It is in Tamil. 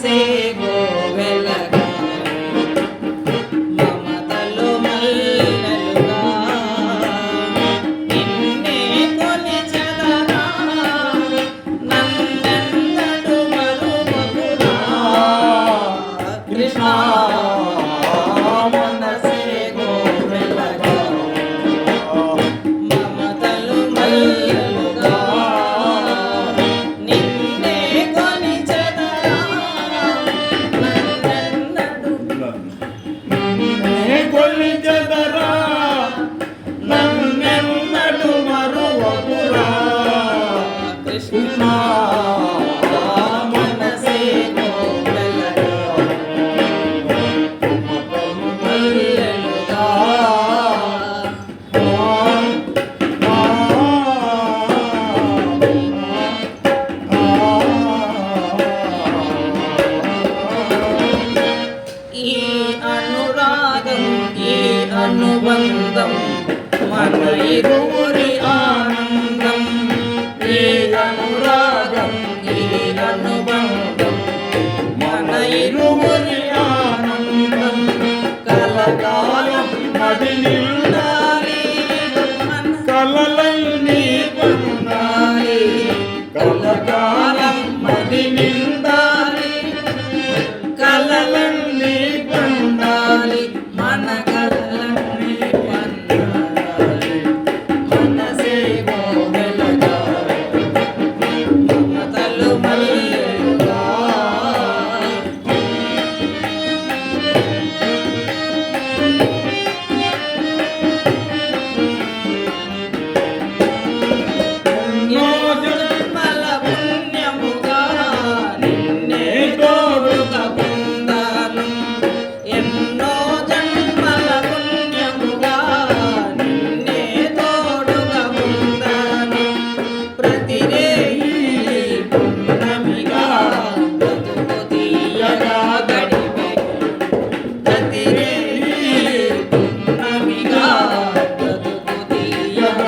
você. மதம் ஏ அனுபந்தம். மன இருவுரி ஆனந்தம் ஏ அனுராகம் ஏ அனுபந்தம். மன ஆனந்தம் கலகாலம் அதில் கலல